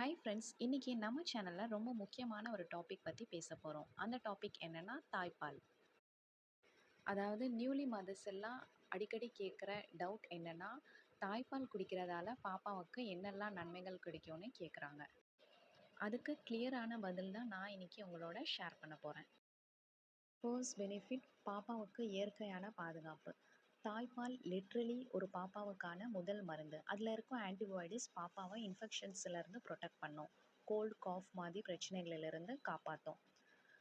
Hi friends இன்றைக்கி நம்ம சேனலில் ரொம்ப முக்கியமான ஒரு டாபிக் பற்றி பேச போகிறோம் அந்த டாபிக் என்னென்னா தாய்ப்பால். அதாவது நியூலி மதர்ஸ் எல்லாம் அடிக்கடி கேட்குற டவுட் என்னென்னா தாய்ப்பால் குடிக்கிறதால பாப்பாவுக்கு என்னெல்லாம் நன்மைகள் கிடைக்கும்னு கேட்குறாங்க அதுக்கு கிளியரான பதில் தான் நான் இன்றைக்கி உங்களோட ஷேர் பண்ண போகிறேன் ஃபர்ஸ்ட் பெனிஃபிட் பாப்பாவுக்கு இயற்கையான பாதுகாப்பு. தாய்ப்பால் லிட்ரலி ஒரு பாப்பாவுக்கான முதல் மருந்து. அதில் இருக்கும் ஆன்டிபயோட்டிக்ஸ் பாப்பாவை இன்ஃபெக்ஷன்ஸ்லேருந்து ப்ரொடெக்ட் பண்ணும். கோல்டு காஃப் மாதிரி பிரச்சனைகளிலிருந்து காப்பாற்றும்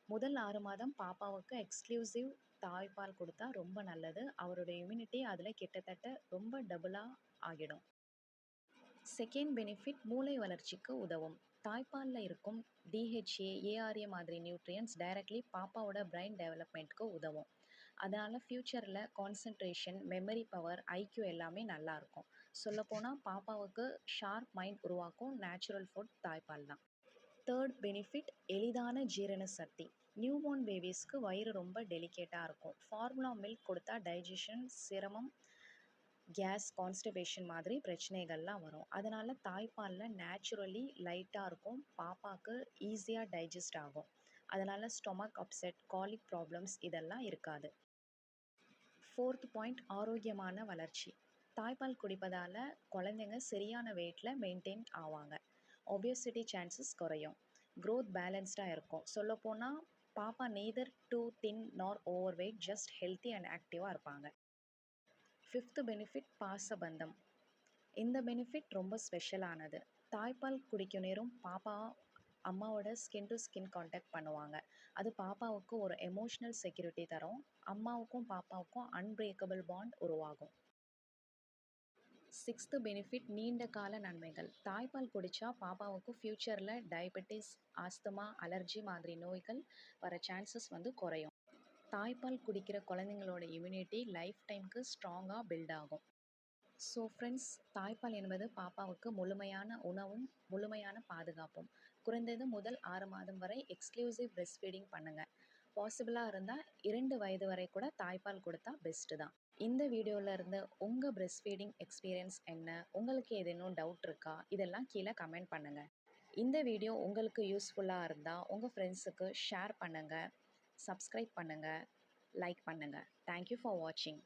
முதல் ஆறு மாதம் பாப்பாவுக்கு எக்ஸ்க்ளூசிவ் தாய்ப்பால் கொடுத்தா ரொம்ப நல்லது. அவருடைய இம்யூனிட்டி அதில் கிட்டத்தட்ட ரொம்ப டபுளாக ஆகிடும். செகண்ட் பெனிஃபிட் மூளை வளர்ச்சிக்கு உதவும். தாய்ப்பாலில் இருக்கும் டிஹெச்ஏ ஏஆர்ஏ மாதிரி நியூட்ரியன்ஸ் டைரக்ட்லி பாப்பாவோட பிரெயின் டெவலப்மெண்ட்க்கு உதவும். அதனால் ஃப்யூச்சரில் கான்சன்ட்ரேஷன் மெமரி பவர் ஐக்யூ எல்லாமே நல்லாயிருக்கும் சொல்லப்போனால் பாப்பாவுக்கு ஷார்ப் மைண்ட் உருவாக்கும் நேச்சுரல் ஃபுட் தாய்ப்பால் தான். தேர்ட் பெனிஃபிட் எளிதான ஜீரண சக்தி. நியூபோர்ன் பேபிஸ்க்கு வயிறு ரொம்ப டெலிகேட்டாக இருக்கும். ஃபார்முலா மில்க் கொடுத்தா டைஜஷன் சிரமம் கேஸ் கான்ஸ்டிபேஷன் மாதிரி பிரச்சனைகள்லாம் வரும். அதனால் தாய்ப்பாலில் நேச்சுரலி லைட்டாக இருக்கும். பாப்பாவுக்கு ஈஸியாக டைஜஸ்ட் ஆகும். அதனால் ஸ்டொமக் அப்செட் காலிக் ப்ராப்ளம்ஸ் இதெல்லாம் இருக்காது. ஃபோர்த் பாயிண்ட் ஆரோக்கியமான வளர்ச்சி. தாய்ப்பால் குடிப்பதால் குழந்தைங்க சரியான வெயிட்டில் மெயின்டைன் ஆவாங்க. ஒபியசிட்டி சான்சஸ் குறையும். க்ரோத் பேலன்ஸ்டாக இருக்கும். சொல்லப்போனால் பாப்பா neither too thin nor overweight just healthy and ஆக்டிவாக இருப்பாங்க. ஃபிஃப்த்து பெனிஃபிட் பாசபந்தம். இந்த பெனிஃபிட் ரொம்ப ஸ்பெஷலானது தாய்ப்பால் குடிக்கும் நேரம் பாப்பா அம்மாவோட ஸ்கின் டு ஸ்கின் காண்டாக்ட் பண்ணுவாங்க. அது பாப்பாவுக்கு ஒரு எமோஷ்னல் செக்யூரிட்டி தரும். அம்மாவுக்கும் பாப்பாவுக்கும் அன்பிரேக்கபிள் பாண்ட் உருவாகும். சிக்ஸ்த்து பெனிஃபிட் நீண்ட கால நன்மைகள். தாய்ப்பால் குடித்தா பாப்பாவுக்கு ஃப்யூச்சரில் டயபெட்டிஸ் ஆஸ்துமா அலர்ஜி மாதிரி நோய்கள் வர சான்சஸ் வந்து குறையும். தாய்ப்பால் குடிக்கிற குழந்தைங்களோட இம்யூனிட்டி லைஃப் டைமுக்கு ஸ்ட்ராங்காக பில்ட் ஆகும். ஸோ ஃப்ரெண்ட்ஸ் தாய்ப்பால் என்பது பாப்பாவுக்கு முழுமையான உணவும் முழுமையான பாதுகாப்பும். குறைந்தது முதல் ஆறு மாதம் வரை எக்ஸ்க்ளூசிவ் பிரெஸ்ட் ஃபீடிங் பண்ணுங்கள் பாசிபிளாக இருந்தால் இரண்டு வயது வரை கூட தாய்ப்பால் கொடுத்தா பெஸ்ட்டு தான். இந்த வீடியோவில் இருந்து உங்கள் பிரெஸ்ட் ஃபீடிங் எக்ஸ்பீரியன்ஸ் என்ன? உங்களுக்கு ஏதேனும் டவுட் இருக்கா? இதெல்லாம் கீழே கமெண்ட் பண்ணுங்கள் இந்த வீடியோ உங்களுக்கு யூஸ்ஃபுல்லாக இருந்தால் உங்கள் ஃப்ரெண்ட்ஸுக்கு ஷேர் பண்ணுங்கள் சப்ஸ்கிரைப் பண்ணுங்கள் லைக் பண்ணுங்கள் தேங்க்யூ ஃபார் வாட்சிங்